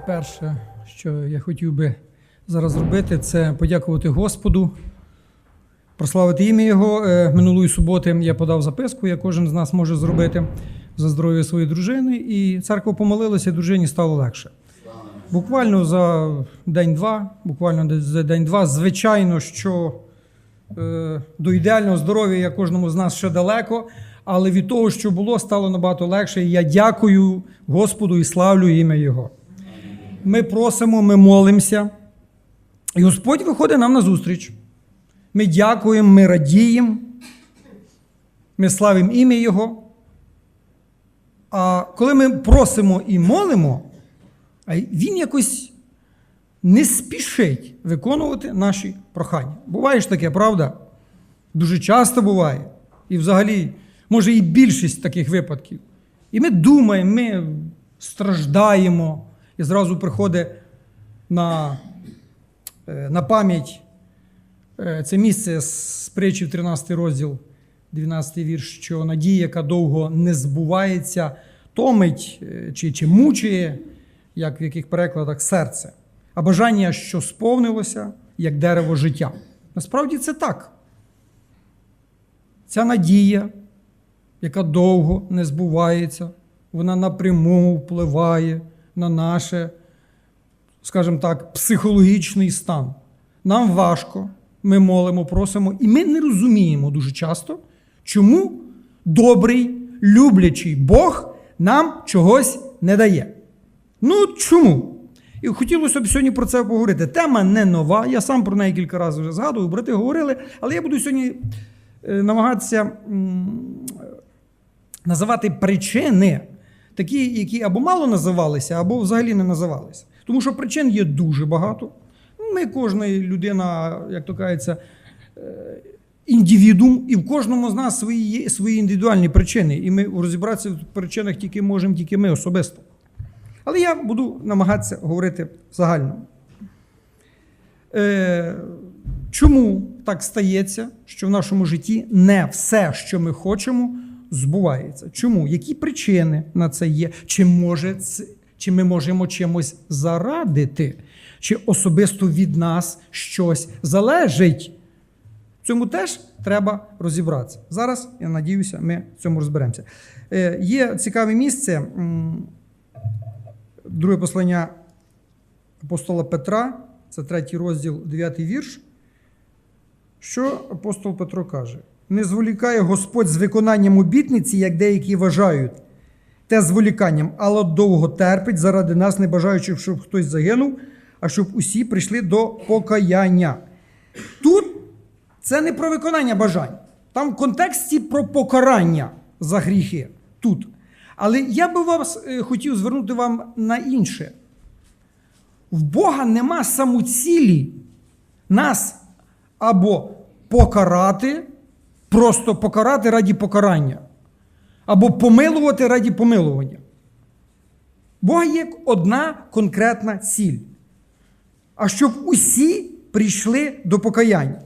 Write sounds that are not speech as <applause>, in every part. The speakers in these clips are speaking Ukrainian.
Найперше, що я хотів би зараз зробити, це подякувати Господу, прославити ім'я Його. Е, Минулої суботи я подав записку, як кожен з нас може зробити за здоров'я своєї дружини, і церква помолилася, і дружині стало легше. Буквально за день-два, буквально за день-два, звичайно, що е, до ідеального здоров'я я кожному з нас ще далеко, але від того, що було, стало набагато легше. І я дякую Господу і славлю ім'я Його. Ми просимо, ми молимося. І Господь виходить нам на зустріч. Ми дякуємо, ми радіємо, ми славимо ім'я Його. А коли ми просимо і молимо, він якось не спішить виконувати наші прохання. Буває ж таке, правда? Дуже часто буває. І взагалі, може, і більшість таких випадків. І ми думаємо, ми страждаємо, і зразу приходить на, е, на пам'ять е, це місце з притчів 13 розділ, 12 вірш, що надія, яка довго не збувається, томить е, чи, чи мучує, як в яких перекладах серце, а бажання, що сповнилося, як дерево життя. Насправді це так. Ця надія, яка довго не збувається, вона напряму впливає на наше, скажімо так, психологічний стан. Нам важко, ми молимо, просимо, і ми не розуміємо дуже часто, чому добрий, люблячий Бог нам чогось не дає. Ну чому? І хотілося б сьогодні про це поговорити. Тема не нова. Я сам про неї кілька разів вже згадував, брати говорили, але я буду сьогодні е, намагатися називати причини, такі, які або мало називалися, або взагалі не називалися. Тому що причин є дуже багато. Ми, кожна людина, як то кажеться, е, індивідум, і в кожному з нас свої, свої індивідуальні причини. І ми розібратися в причинах тільки можемо, тільки ми особисто. Але я буду намагатися говорити загально. Е, чому так стається, що в нашому житті не все, що ми хочемо, збувається? Чому? Які причини на це є? Чи, може чи ми можемо чимось зарадити? Чи особисто від нас щось залежить? Цьому теж треба розібратися. Зараз, я надіюся, ми в цьому розберемося. Е, є цікаве місце. Друге послання апостола Петра, це третій розділ, дев'ятий вірш. Що апостол Петро каже? Не зволікає Господь з виконанням обітниці, як деякі вважають, те зволіканням, але довго терпить заради нас, не бажаючи, щоб хтось загинув, а щоб усі прийшли до покаяння. Тут це не про виконання бажань. Там в контексті про покарання за гріхи. Тут. Але я би вас е, хотів звернути вам на інше. В Бога нема самоцілі нас або покарати, просто покарати раді покарання, або помилувати раді помилування. Бога є одна конкретна ціль. А щоб усі прийшли до покаяння.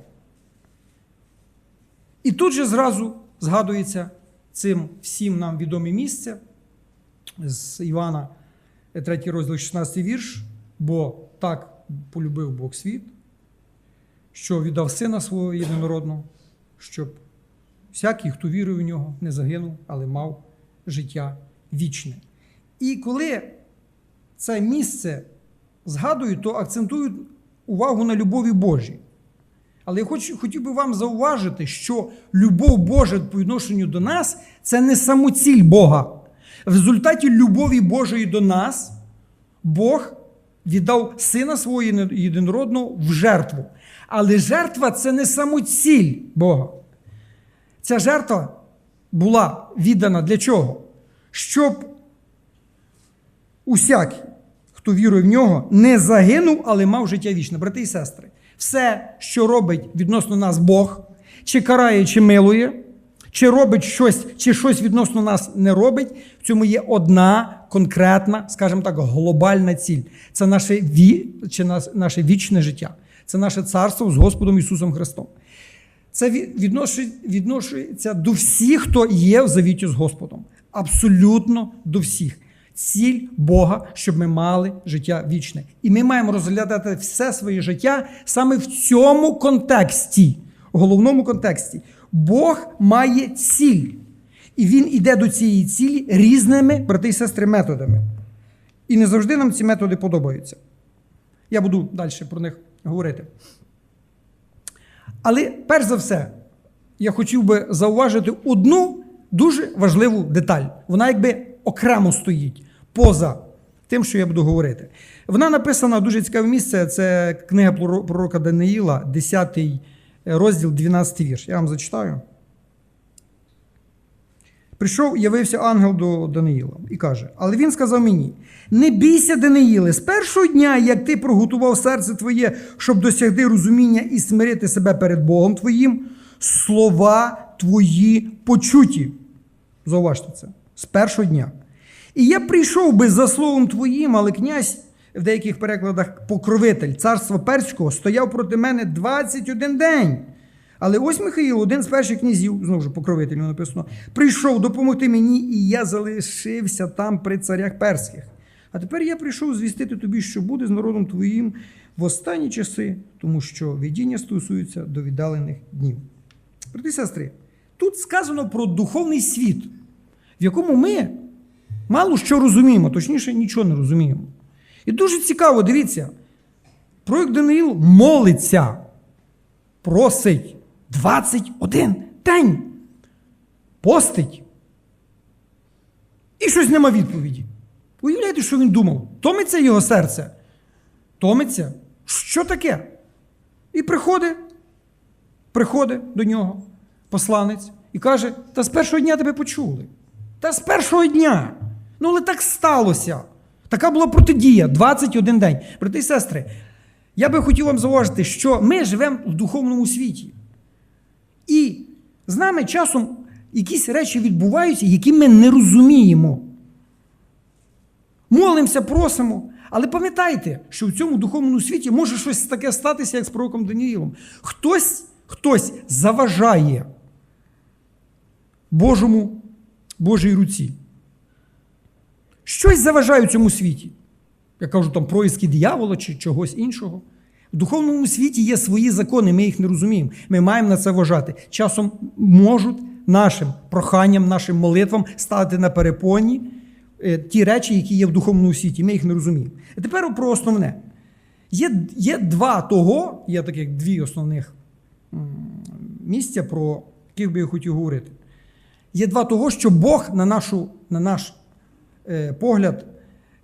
І тут же зразу згадується цим всім нам відоме місце з Івана, 3 розділ, 16 вірш. Бо так полюбив Бог світ, що віддав сина свого єдинородного, щоб всякий, хто вірує в нього, не загинув, але мав життя вічне. І коли це місце згадують, то акцентують увагу на любові Божій. Але я хочу, хотів би вам зауважити, що любов Божа по відношенню до нас це не самоціль Бога. В результаті любові Божої до нас Бог віддав сина свого єдинородного в жертву. Але жертва це не самоціль Бога. Ця жертва була віддана для чого? Щоб усякий, хто вірує в нього, не загинув, але мав життя вічне. Брати і сестри, все, що робить відносно нас Бог, чи карає, чи милує, чи робить щось, чи щось відносно нас не робить, в цьому є одна конкретна, скажімо так, глобальна ціль. Це наше, ві, чи наше вічне життя. Це наше царство з Господом Ісусом Христом. Це відношується до всіх, хто є в завіті з Господом. Абсолютно до всіх. Ціль Бога, щоб ми мали життя вічне. І ми маємо розглядати все своє життя саме в цьому контексті, головному контексті. Бог має ціль. І він іде до цієї цілі різними, брати і сестри, методами. І не завжди нам ці методи подобаються. Я буду далі про них говорити. Але перш за все, я хотів би зауважити одну дуже важливу деталь. Вона якби окремо стоїть поза тим, що я буду говорити. Вона написана дуже цікаве місце. Це книга пророка Даниїла, 10 розділ, 12 вірш. Я вам зачитаю. Прийшов, явився ангел до Даниїла і каже: Але він сказав мені: не бійся, Даниїле, з першого дня, як ти проготував серце твоє, щоб досягти розуміння і смирити себе перед Богом твоїм, слова твої почуті. Зауважте це з першого дня. І я прийшов би за словом твоїм, але князь в деяких перекладах покровитель царства перського стояв проти мене 21 день. Але ось Михаїл, один з перших князів, знову ж покровителю написано, прийшов допомогти мені, і я залишився там при царях перських. А тепер я прийшов звістити тобі, що буде з народом твоїм в останні часи, тому що видіння стосуються до віддалених днів. Брати сестри, тут сказано про духовний світ, в якому ми мало що розуміємо, точніше, нічого не розуміємо. І дуже цікаво, дивіться, проєкт Даниїл молиться, просить 21 день. Постить. І щось нема відповіді. Уявляєте, що він думав? Томиться його серце? Томиться? Що таке? І приходить, приходить до нього посланець і каже: Та з першого дня тебе почули. Та з першого дня. Ну, але так сталося. Така була протидія 21 день. Брати і сестри, я би хотів вам зауважити, що ми живемо в духовному світі. І з нами часом якісь речі відбуваються, які ми не розуміємо. Молимося, просимо. Але пам'ятайте, що в цьому духовному світі може щось таке статися, як з пророком Даніїлом. Хтось, хтось заважає Божому, Божій руці. Щось заважає у цьому світі. Я кажу там проїски диявола чи чогось іншого. В духовному світі є свої закони, ми їх не розуміємо. Ми маємо на це вважати. Часом можуть нашим проханням, нашим молитвам стати на перепоні е, ті речі, які є в духовному світі. Ми їх не розуміємо. А тепер про основне. Є, є два того, є таких дві основних місця, про яких би я хотів говорити. Є два того, що Бог на, нашу, на наш е, погляд,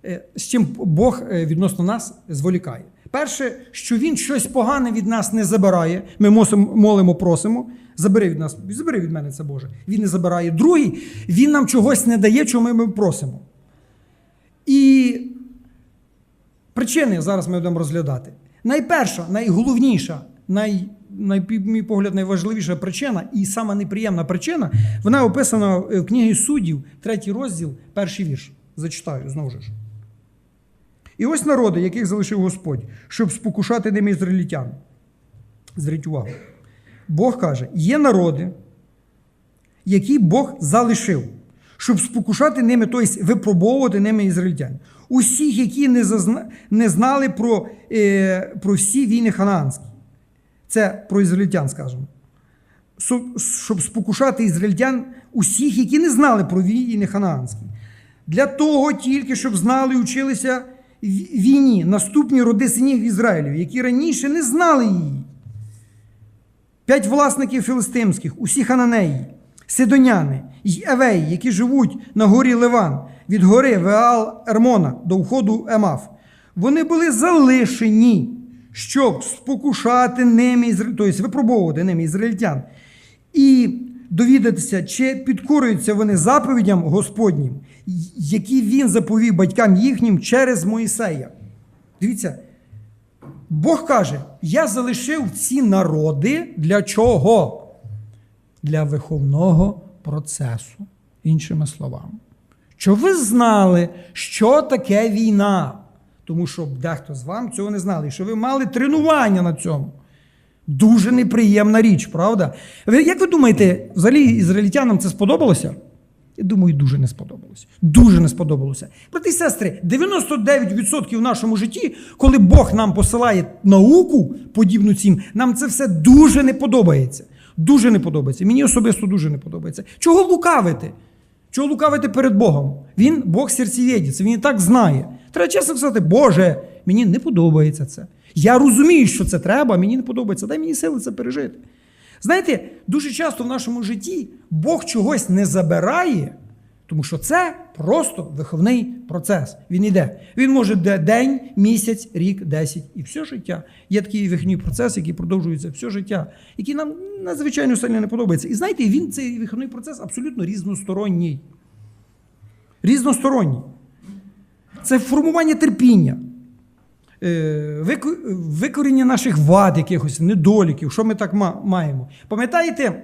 е, з чим Бог відносно нас зволікає. Перше, що Він щось погане від нас не забирає. Ми молимо, просимо. Забери від нас, забери від мене це Боже. Він не забирає. Другий, він нам чогось не дає, чого ми просимо. І причини зараз ми будемо розглядати. Найперша, найголовніша, най, на мій погляд, найважливіша причина і сама неприємна причина, вона описана в книгі суддів, третій розділ, перший вірш. Зачитаю знову ж. І ось народи, яких залишив Господь, щоб спокушати ними ізраїльтян. Зверніть увагу. Бог каже: є народи, які Бог залишив, щоб спокушати ними, тобто випробовувати ними ізраїльтян. Усіх, які не, зазна... не знали про, е, про всі війни ханаанські. Це про ізраїльтян, скажемо. Щоб спокушати ізраїльтян, усіх, які не знали про війни ханаанські. Для того тільки, щоб знали і училися війні наступні роди синів Ізраїлів, які раніше не знали її. П'ять власників філистимських, усі хананеї, сидоняни й евеї, які живуть на горі Ливан, від гори Веал Ермона до входу Емаф. Вони були залишені, щоб спокушати ними, тобто випробовувати ними ізраїльтян, і довідатися, чи підкорюються вони заповідям Господнім, які він заповів батькам їхнім через Моїсея. Дивіться, Бог каже: Я залишив ці народи для чого? Для виховного процесу, іншими словами. Що ви знали, що таке війна. Тому що дехто з вам цього не знали, що ви мали тренування на цьому. Дуже неприємна річ, правда? Як ви думаєте, взагалі ізраїльтянам це сподобалося? Я думаю, дуже не сподобалося. Дуже не сподобалося. Брати і сестри, 99% в нашому житті, коли Бог нам посилає науку, подібну цим, нам це все дуже не подобається. Дуже не подобається. Мені особисто дуже не подобається. Чого лукавити? Чого лукавити перед Богом? Він Бог серцевєдець, він і так знає. Треба чесно сказати, Боже, мені не подобається це. Я розумію, що це треба, мені не подобається. Дай мені сили це пережити. Знаєте, дуже часто в нашому житті Бог чогось не забирає, тому що це просто виховний процес. Він іде. Він може де- день, місяць, рік, десять і все життя. Є такий виховний процес, який продовжується все життя, який нам надзвичайно сильно не подобається. І знаєте, він цей виховний процес абсолютно різносторонній. Різносторонній. Це формування терпіння, викоріння наших вад, якихось недоліків, що ми так маємо. Пам'ятаєте,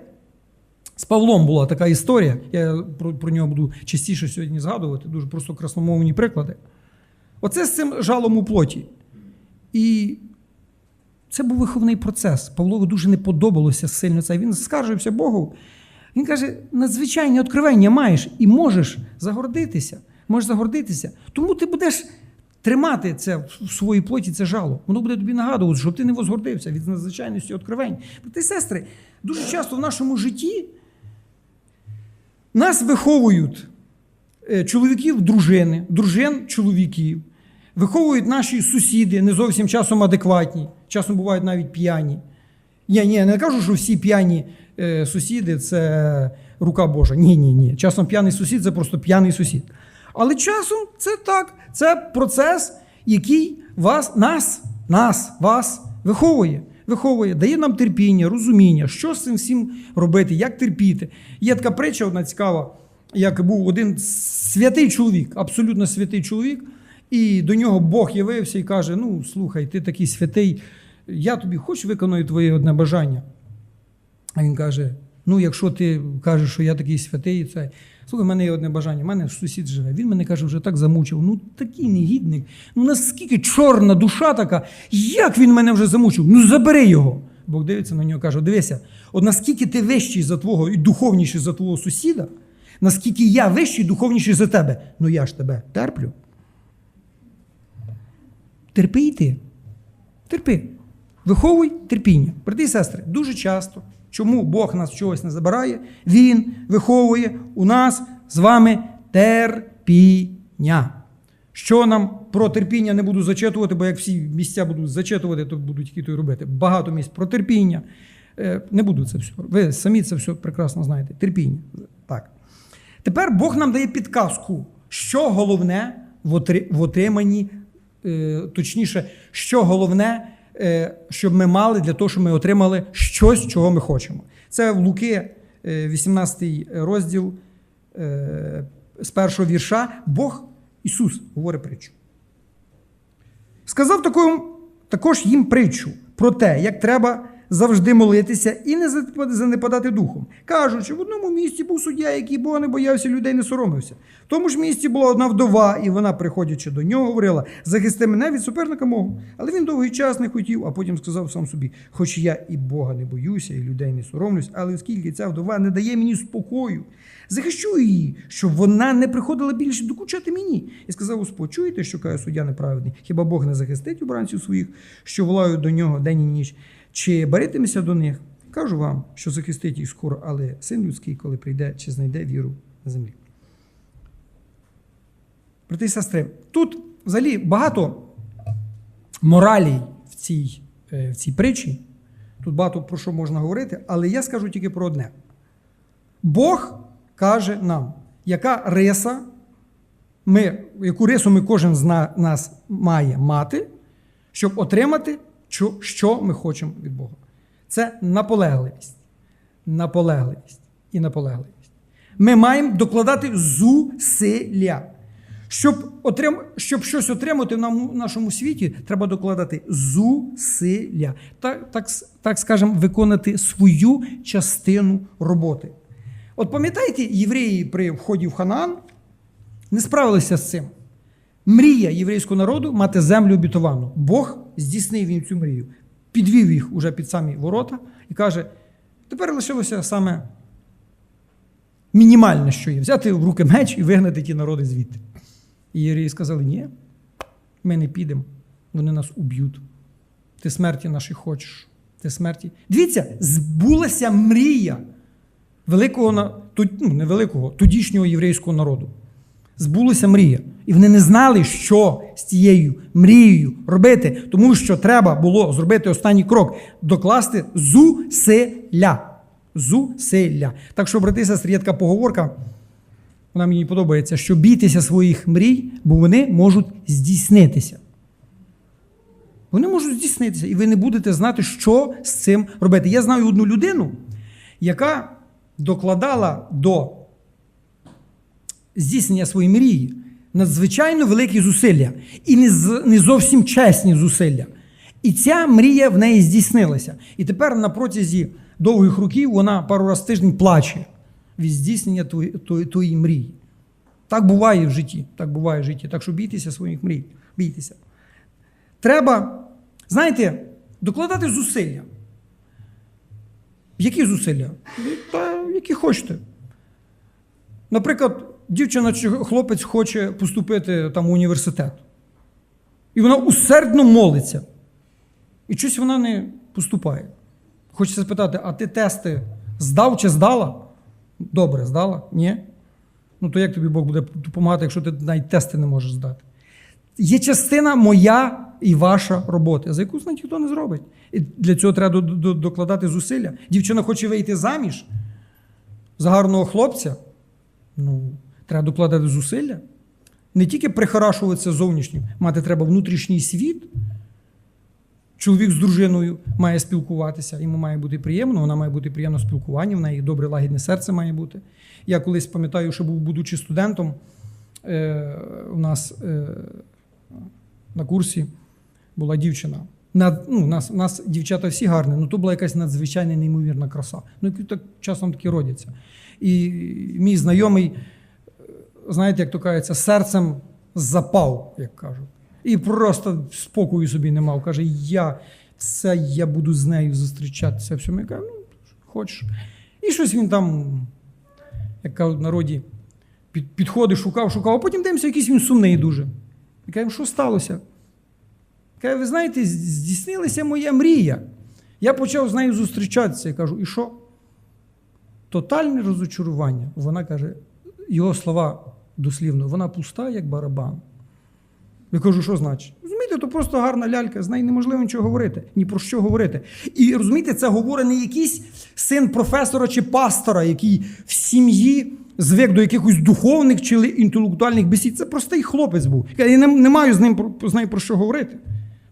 з Павлом була така історія, я про, про нього буду частіше сьогодні згадувати, дуже просто красномовні приклади. Оце з цим жалом у плоті. І це був виховний процес. Павлові дуже не подобалося сильно це. Він скаржився Богу. Він каже: надзвичайне откровення маєш і можеш загордитися. Можеш загордитися. Тому ти будеш тримати це в своїй плоті, це жало. Воно буде тобі нагадувати, щоб ти не возгордився від надзвичайності откровень. Брати і сестри, дуже часто в нашому житті нас виховують е, чоловіків, дружини, дружин чоловіків. Виховують наші сусіди, не зовсім часом адекватні, часом бувають навіть п'яні. Ні, ні, я не кажу, що всі п'яні е, сусіди це рука Божа. Ні, ні, ні. Часом п'яний сусід це просто п'яний сусід. Але часом це так. Це процес, який вас, нас, нас, вас виховує. Виховує, дає нам терпіння, розуміння, що з цим всім робити, як терпіти. Є така притча одна цікава, як був один святий чоловік, абсолютно святий чоловік, і до нього Бог явився і каже: Ну, слухай, ти такий святий, я тобі хоч виконую твоє одне бажання. А він каже: Ну, якщо ти кажеш, що я такий святий, це слухай, в мене є одне бажання, в мене сусід живе. Він мене каже, вже так замучив. Ну такий негідник. Ну наскільки чорна душа така, як він мене вже замучив? Ну забери його. Бог дивиться на нього, каже: дивися, от наскільки ти вищий за твого і духовніший за твого сусіда, наскільки я вищий і духовніший за тебе, ну я ж тебе терплю. Терпи і ти. Терпи. Виховуй терпіння. Брати і сестри, дуже часто, чому Бог нас чогось не забирає, Він виховує у нас з вами терпіння. Що нам про терпіння не буду зачитувати, бо як всі місця будуть зачитувати, то буду тільки то робити. Багато місць про терпіння. Е, Не буду це все. Ви самі це все прекрасно знаєте. Терпіння. Так. Тепер Бог нам дає підказку, що головне в отриманні, е, точніше, що головне, щоб ми мали для того, щоб ми отримали щось, чого ми хочемо. Це в Луки, е, 18 розділ е, з першого вірша. Бог Ісус говорить притчу. Сказав таку, також їм притчу про те, як треба завжди молитися і не занепад- занепадати духом. Кажучи, в одному місті був суддя, який Бога не боявся, людей не соромився. В тому ж місті була одна вдова, і вона, приходячи до нього, говорила: захисти мене від суперника мого. Але він довгий час не хотів, а потім сказав сам собі: Хоч я і Бога не боюся, і людей не соромлюсь, але оскільки ця вдова не дає мені спокою, захищу її, щоб вона не приходила більше докучати мені. І сказав Господь, що каже суддя неправедний? Хіба Бог не захистить обранців своїх, що волають до нього день і ніч? Чи беретимеся до них? Кажу вам, що захистить їх скоро, але син людський, коли прийде, чи знайде віру на землі. Брати і сестри, тут взагалі багато моралей в цій, е, в цій притчі. Тут багато про що можна говорити, але я скажу тільки про одне. Бог каже нам, яка риса, ми, яку рису ми кожен з нас має мати, щоб отримати, що, ми хочемо від Бога. Це наполегливість. Наполегливість і наполегливість. Ми маємо докладати зусилля. Щоб, отрим... Щоб щось отримати в нашому світі, треба докладати зусилля. Так, так, так скажемо, виконати свою частину роботи. От пам'ятаєте, євреї при вході в Ханаан не справилися з цим. Мрія єврейського народу мати землю обітовану. Бог здійснив їм цю мрію, підвів їх уже під самі ворота і каже: тепер лишилося саме мінімальне, що є, взяти в руки меч і вигнати ті народи звідти. І євреї сказали: ні, ми не підемо, вони нас уб'ють. Ти смерті наші хочеш. Ти смерті. Дивіться, збулася мрія великого ну, не великого, тодішнього єврейського народу. Збулася мрія. І вони не знали, що з цією мрією робити, тому що треба було зробити останній крок докласти зусилля. Зусилля. Так що, брати сестри, є така поговорка. Вона мені подобається, що бійтеся своїх мрій, бо вони можуть здійснитися. Вони можуть здійснитися, і ви не будете знати, що з цим робити. Я знаю одну людину, яка докладала до здійснення своєї мрії надзвичайно великі зусилля і не, не зовсім чесні зусилля. І ця мрія в неї здійснилася. І тепер на протязі довгих років вона пару раз в тиждень плаче від здійснення тої, тої, мрії. Так буває в житті. Так буває в житті. Так що бійтеся своїх мрій. Бійтеся. Треба, знаєте, докладати зусилля. Які зусилля? Та, які хочете. Наприклад, дівчина чи хлопець хоче поступити там у університет. І вона усердно молиться. І щось вона не поступає. Хочеться спитати, а ти тести здав чи здала? Добре, здала? Ні? Ну то як тобі Бог буде допомагати, якщо ти навіть тести не можеш здати? Є частина моя і ваша робота, за яку знаєте, ніхто не зробить. І для цього треба до- до- докладати зусилля. Дівчина хоче вийти заміж за гарного хлопця. Ну, треба докладати зусилля. Не тільки прихорашуватися зовнішнім, мати треба внутрішній світ. Чоловік з дружиною має спілкуватися, йому має бути приємно, вона має бути приємно в спілкуванні, в неї добре лагідне серце має бути. Я колись пам'ятаю, що був, будучи студентом, е, у нас е, на курсі була дівчина. На, ну, у, нас, у нас дівчата всі гарні, ну то була якась надзвичайна неймовірна краса. Ну, так часом такі родяться. І мій знайомий, знаєте, як то кажеться, серцем запав, як кажуть. І просто спокою собі не мав. Каже, я все, я буду з нею зустрічатися. Все. Я кажу, ну, хочеш. І щось він там, як кажуть в народі, під, підходив, шукав, шукав, а потім дивимося, якийсь він сумний дуже. І кажемо, що сталося? Каже, ви знаєте, здійснилася моя мрія. Я почав з нею зустрічатися. Я кажу, і що? Тотальне розочарування. Вона каже, його слова дослівно, вона пуста, як барабан. Я кажу, що значить? Розумієте, то просто гарна лялька, з нею неможливо нічого говорити, ні про що говорити. І розумієте, це говорить не якийсь син професора чи пастора, який в сім'ї звик до якихось духовних чи інтелектуальних бесід. Це простий хлопець був. Я не, не маю з ним з нею про що говорити.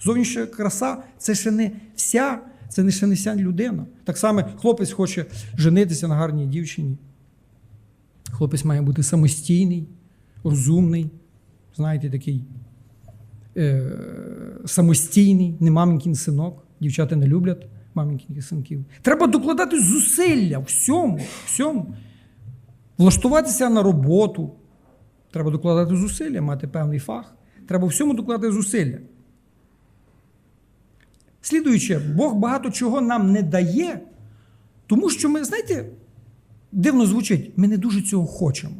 Зовнішня краса це ще не вся, це не ще не вся людина. Так само хлопець хоче женитися на гарній дівчині. Хлопець має бути самостійний, розумний, знаєте, такий е, самостійний, не маменькін синок. Дівчата не люблять маменьких синків. Треба докладати зусилля всьому, всьому. Влаштуватися на роботу. Треба докладати зусилля, мати певний фах. Треба всьому докладати зусилля. Слідуючи, Бог багато чого нам не дає, тому що ми, знаєте, дивно звучить, ми не дуже цього хочемо.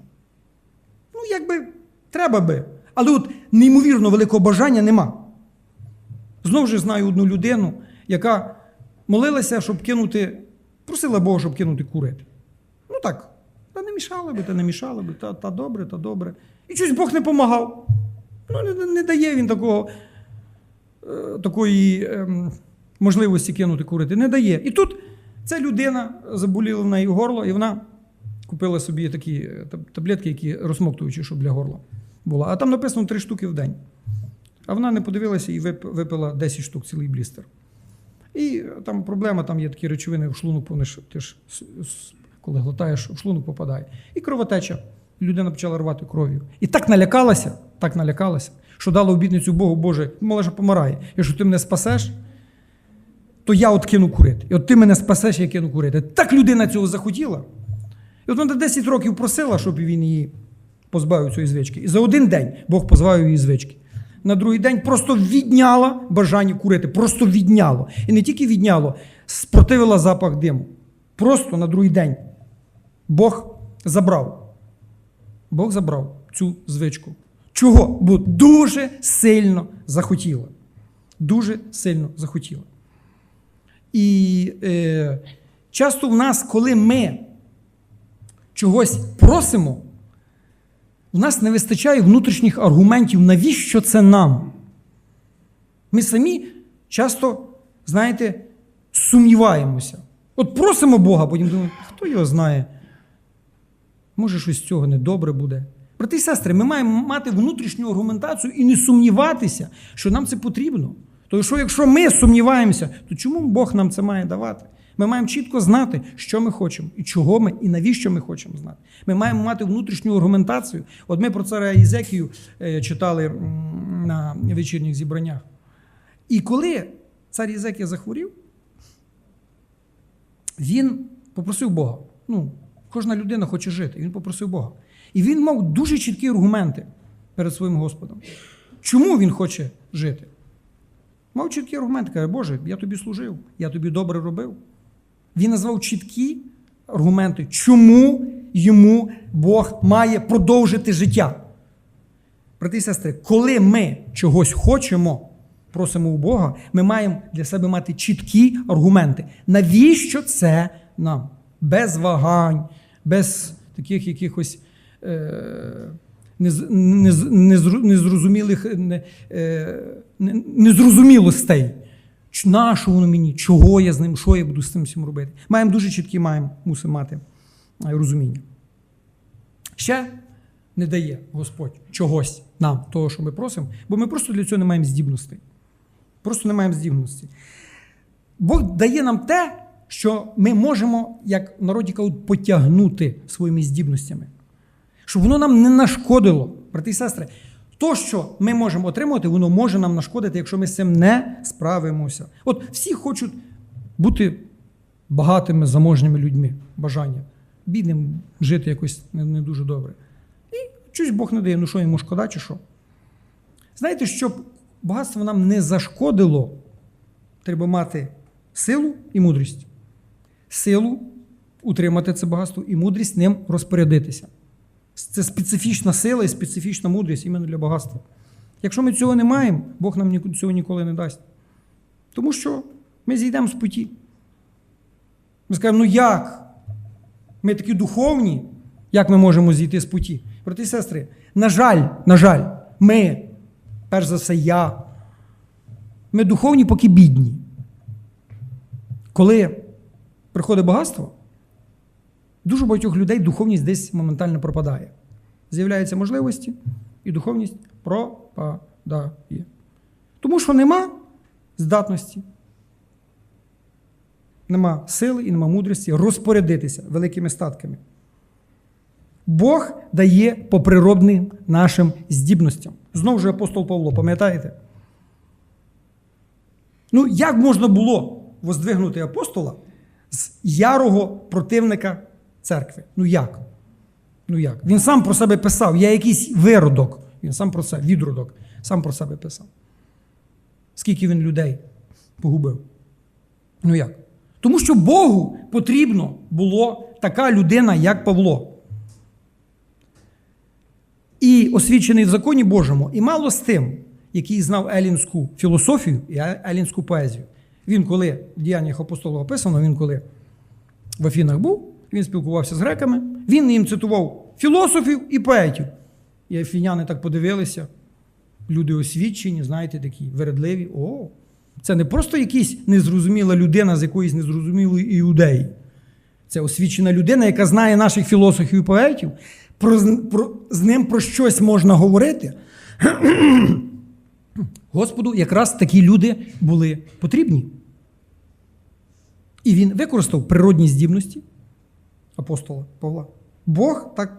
Ну, якби треба би. Але от неймовірно великого бажання нема. Знову ж знаю одну людину, яка молилася, щоб кинути, просила Бога, щоб кинути курити. Ну так, та не мішала би, та не мішала би, та, та добре, та добре. І щось Бог не помагав. Ну, не, не дає він такого, е, такої ем, можливості кинути курити. Не дає. І тут ця людина заболіла в неї горло, і вона купила собі такі е, таблетки, які розмоктуючі, щоб для горла була. А там написано три штуки в день. А вона не подивилася і випила 10 штук, цілий блістер. І там проблема, там є такі речовини в шлунок, вони ж, коли глотаєш, в шлунок попадає. І кровотеча. Людина почала рвати кров'ю. І так налякалася, так налякалася, що дала обітницю Богу, Боже, мала ж помирає. Якщо ти мене спасеш, то я от кину курити. І от ти мене спасеш, я кину курити. Так людина цього захотіла. І от вона 10 років просила, щоб він її позбавив цієї звички. І за один день Бог позбавив її звички. На другий день просто відняла бажання курити. Просто відняло. І не тільки відняло, спротивила запах диму. Просто на другий день. Бог забрав. Бог забрав цю звичку. Чого? Бо дуже сильно захотіла. Дуже сильно захотіла. І е, часто в нас, коли ми чогось просимо, в нас не вистачає внутрішніх аргументів, навіщо це нам. Ми самі часто, знаєте, сумніваємося. От просимо Бога, потім думаємо, хто його знає, може щось з цього недобре буде. Брати і сестри, ми маємо мати внутрішню аргументацію і не сумніватися, що нам це потрібно. Тому що якщо ми сумніваємося, то чому Бог нам це має давати? Ми маємо чітко знати, що ми хочемо, і чого ми, і навіщо ми хочемо знати. Ми маємо мати внутрішню аргументацію. От ми про царя Ізекію е, читали на вечірніх зібраннях. І коли цар Єзекія захворів, він попросив Бога. Ну, кожна людина хоче жити, він попросив Бога. І він мав дуже чіткі аргументи перед своїм Господом. Чому він хоче жити? Мав чіткі аргументи, каже, Боже, я тобі служив, я тобі добре робив. Він назвав чіткі аргументи, чому йому Бог має продовжити життя. Брати і сестри, коли ми чогось хочемо, просимо у Бога, ми маємо для себе мати чіткі аргументи. Навіщо це нам? Без вагань, без таких якихось е, незрозумілих не- е, не- незрозумілостей. Ч- На що воно мені? Чого я з ним? Що я буду з цим всім робити? Маємо дуже чіткі, маємо, мусимо мати е, розуміння. Ще не дає Господь чогось нам, того, що ми просимо, бо ми просто для цього не маємо здібностей. Просто не маємо здібності. Бог дає нам те, що ми можемо, як народі кажуть, потягнути своїми здібностями. Щоб воно нам не нашкодило, брати і сестри. То, що ми можемо отримувати, воно може нам нашкодити, якщо ми з цим не справимося. От всі хочуть бути багатими, заможніми людьми, бажання. Бідним жити якось не, дуже добре. І щось Бог не дає, ну що йому шкода, чи що? Знаєте, щоб багатство нам не зашкодило, треба мати силу і мудрість. Силу утримати це багатство і мудрість ним розпорядитися. Це специфічна сила і специфічна мудрість іменно для багатства. Якщо ми цього не маємо, Бог нам цього ніколи не дасть. Тому що ми зійдемо з путі. Ми скажемо, ну як? Ми такі духовні, як ми можемо зійти з путі? Брати і сестри, на жаль, на жаль, ми, перш за все, я, ми духовні, поки бідні. Коли приходить багатство, дуже багатьох людей духовність десь моментально пропадає. З'являються можливості, і духовність пропадає. Тому що нема здатності, нема сили і нема мудрості розпорядитися великими статками. Бог дає по природним нашим здібностям. Знову ж апостол Павло, пам'ятаєте? Ну, як можна було воздвигнути апостола з ярого противника церкви? Ну як? Ну як? Він сам про себе писав, я якийсь виродок. Він сам про себе, відродок, сам про себе писав. Скільки він людей погубив? Ну як? Тому що Богу потрібно було така людина, як Павло. І освічений в законі Божому, і мало з тим, який знав елінську філософію і елінську поезію. Він, коли в діяннях апостолів описано, він коли в Афінах був, він спілкувався з греками, він їм цитував філософів і поетів. І афіняни так подивилися. Люди освічені, знаєте, такі вередливі. О, це не просто якась незрозуміла людина з якоїсь незрозумілої іудеї. Це освічена людина, яка знає наших філософів і поетів. Про, про, з ним про щось можна говорити. <clears throat> Господу якраз такі люди були потрібні. І він використав природні здібності апостола Павла. Бог так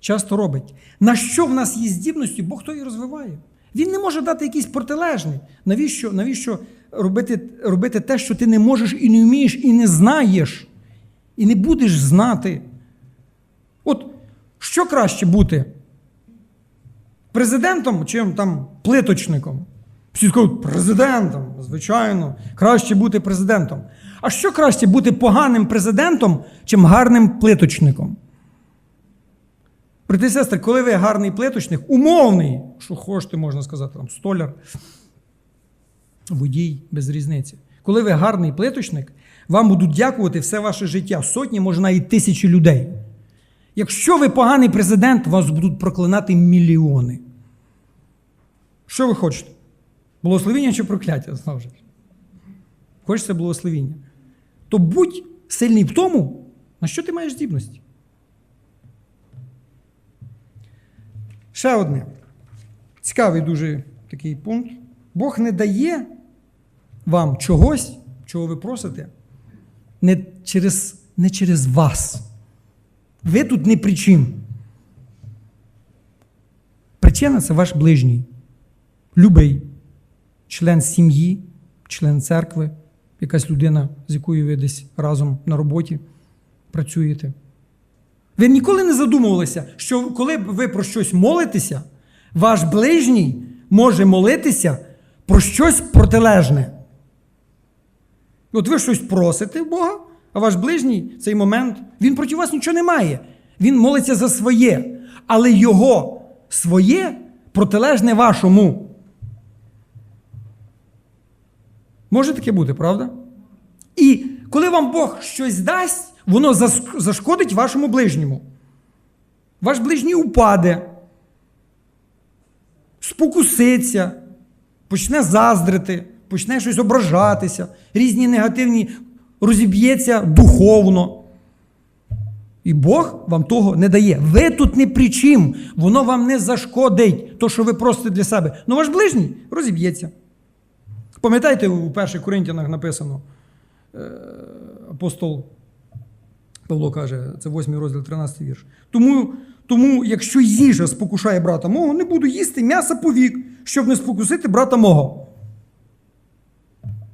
часто робить. На що в нас є здібності, Бог то і розвиває. Він не може дати якийсь протилежний. Навіщо навіщо робити, робити те, що ти не можеш і не вмієш, і не знаєш, і не будеш знати? От що краще бути? Президентом чи там плиточником? Всі скажуть, президентом, звичайно, краще бути президентом. А що краще бути поганим президентом, чим гарним плиточником? Брати сестри, коли ви гарний плиточник, умовний, що хочете, можна сказати, там, столяр, водій, без різниці. Коли ви гарний плиточник, вам будуть дякувати все ваше життя. Сотні, може навіть тисячі людей. Якщо ви поганий президент, вас будуть проклинати мільйони. Що ви хочете? Благословіння чи прокляття? Знову ж. Хочеться благословіння. То будь сильний в тому, на що ти маєш здібності. Ще одне. Цікавий дуже такий пункт. Бог не дає вам чогось, чого ви просите, не через, не через вас. Ви тут не при чим. Причина це ваш ближній. Любий член сім'ї, член церкви, якась людина, з якою ви десь разом на роботі працюєте. Ви ніколи не задумувалися, що коли ви про щось молитеся, ваш ближній може молитися про щось протилежне. От ви щось просите в Бога, а ваш ближній в цей момент, він проти вас нічого не має. Він молиться за своє, але його своє протилежне вашому. Може таке бути, правда? І коли вам Бог щось дасть, воно зашкодить вашому ближньому. Ваш ближній упаде, спокуситься, почне заздрити, почне щось ображатися, різні негативні розіб'ється духовно. І Бог вам того не дає. Ви тут не при чим, воно вам не зашкодить, то, що ви просите для себе. Ну ваш ближній розіб'ється. Пам'ятаєте, у 1 Коринтянах написано, е, апостол Павло каже, це 8 розділ, 13 вірш. Тому, тому, якщо їжа спокушає брата мого, не буду їсти м'яса повік, щоб не спокусити брата мого.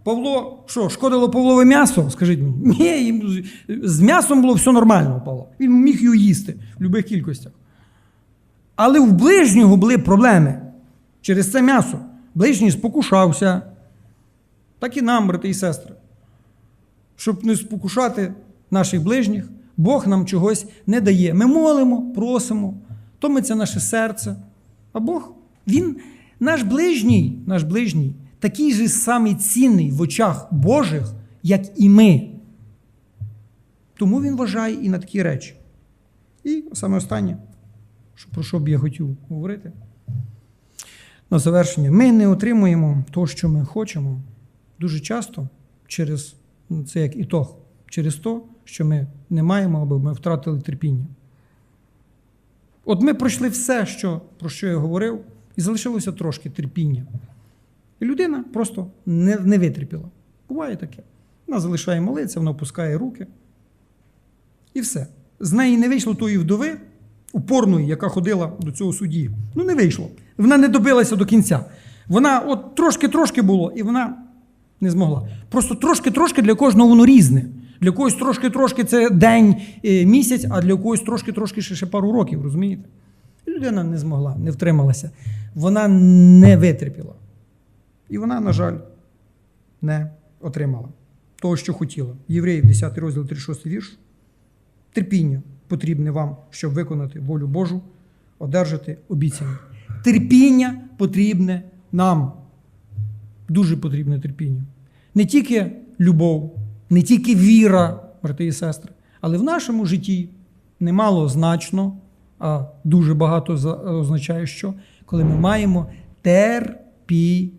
Павло, що, шкодило Павлове м'ясо? Скажіть мені. Ні, з м'ясом було все нормально у Павла. Він міг його їсти в будь-яких кількостях. Але в ближнього були проблеми через це м'ясо. Ближній спокушався. Так і нам, брати і сестри. Щоб не спокушати наших ближніх, Бог нам чогось не дає. Ми молимо, просимо, томиться наше серце. А Бог, Він, наш ближній, наш ближній, такий же самий цінний в очах Божих, як і ми. Тому він вважає і на такі речі. І саме останнє, про що б я хотів говорити. На завершення, ми не отримуємо того, що ми хочемо, дуже часто через ну, це як ітог, через те, що ми не маємо або ми втратили терпіння. От ми пройшли все, що, про що я говорив, і залишилося трошки терпіння. І людина просто не, не витерпіла. Буває таке. Вона залишає молитися, вона опускає руки. І все. З неї не вийшло тої вдови, упорної, яка ходила до цього судді. Ну, не вийшло. Вона не добилася до кінця. Вона от трошки-трошки було, і вона не змогла. Просто трошки-трошки для кожного воно різне. Для когось трошки-трошки це день, е, місяць, а для когось трошки-трошки ще, ще пару років, розумієте? І людина не змогла, не втрималася. Вона не витерпіла. І вона, на жаль, не отримала того, що хотіла. Євреїв, 10 розділ, 36 вірш. Терпіння потрібне вам, щоб виконати волю Божу, одержати обіцяне. Терпіння потрібне нам. Дуже потрібне терпіння. Не тільки любов, не тільки віра, брати і сестри, але в нашому житті немало значно, а дуже багато означає, що коли ми маємо терпіння.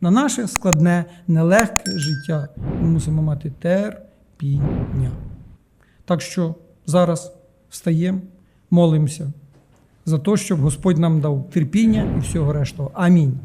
На наше складне, нелегке життя ми мусимо мати терпіння. Так що зараз встаємо, молимося за те, щоб Господь нам дав терпіння і всього рештого. Амінь.